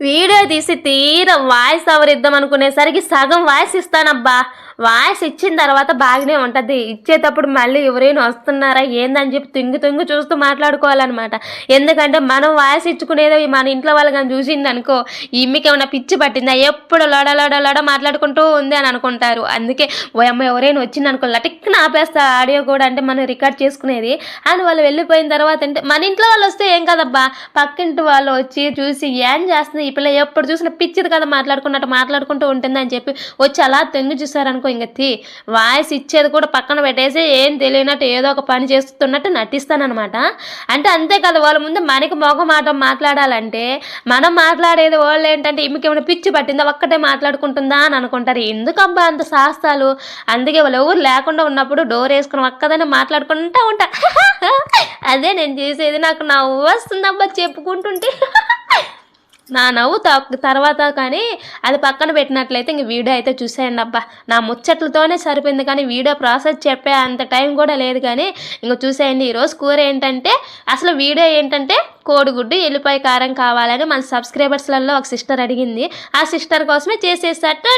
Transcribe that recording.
Video తీసి తీర voice over ఇద్దాం అనుకునేసరికి సగం వాయిస్ ఇస్తానబ్బా. వాయిస్ ఇచ్చిన తర్వాత బాగానే ఉంటుంది. ఇచ్చేటప్పుడు మళ్ళీ ఎవరైనా వస్తున్నారా ఏందని చెప్పి తుంగి తుంగి చూస్తూ మాట్లాడుకోవాలన్నమాట. ఎందుకంటే మనం వాయిస్ ఇచ్చుకునేది మన ఇంట్లో వాళ్ళు కానీ చూసింది అనుకో ఈమెకి ఏమైనా పిచ్చి పట్టిందా? ఎప్పుడు లోడ లోడ లోడ మాట్లాడుకుంటూ ఉంది అని అనుకుంటారు. అందుకే ఓ అమ్మ ఎవరైనా వచ్చింది అనుకో లటిక్న ఆపేస్తా ఆడియో కూడా అంటే మనం రికార్డ్ చేసుకునేది. అని వాళ్ళు వెళ్ళిపోయిన తర్వాత అంటే మన ఇంట్లో వాళ్ళు వస్తే ఏం కదబ్బా? పక్కింటి వాళ్ళు వచ్చి చూసి ఏం చేస్తుంది ఈ పిల్ల ఎప్పుడు చూసినా పిచ్చిది కదా మాట్లాడుకున్నట్టు మాట్లాడుకుంటూ ఉంటుంది అని చెప్పి వచ్చి అలా తెంగి చూసారనుకో ఇంక తీ. వాయిస్ ఇచ్చేది కూడా పక్కన పెట్టేసి ఏం తెలియనట్టు ఏదో ఒక పని చేస్తున్నట్టు నటిస్తానమాట అంటే అంతే కదా వాళ్ళ ముందు మనకి మొగ మాట మాట్లాడాలంటే మనం మాట్లాడేది వాళ్ళు ఏంటంటే ఈమెకి పిచ్చి పట్టిందా? ఒక్కటే మాట్లాడుకుంటుందా అని అనుకుంటారు. ఎందుకబ్బా అంత శాస్త్రాలు అందుకే వాళ్ళు ఎవరు లేకుండా ఉన్నప్పుడు డోర్ వేసుకుని ఒక్కదాన్ని మాట్లాడుకుంటూ ఉంటా. అదే నేను చేసేది నాకు నవ్వు వస్తుందబ్బా చెప్పుకుంటుంటే. నా నవ్వు తర్వాత కానీ అది పక్కన పెట్టినట్లయితే ఇంక వీడియో అయితే చూసేయండి అబ్బా. నా ముచ్చట్లతోనే సరిపోయింది కానీ వీడియో ప్రాసెస్ చెప్పే అంత టైం కూడా లేదు కానీ ఇంక చూసేయండి. ఈరోజు కూర ఏంటంటే అసలు వీడియో ఏంటంటే కోడిగుడ్డు ఎల్లిపాయ కారం కావాలని మన సబ్స్క్రైబర్స్లలో ఒక సిస్టర్ అడిగింది. ఆ సిస్టర్ కోసమే చేసేసట్టు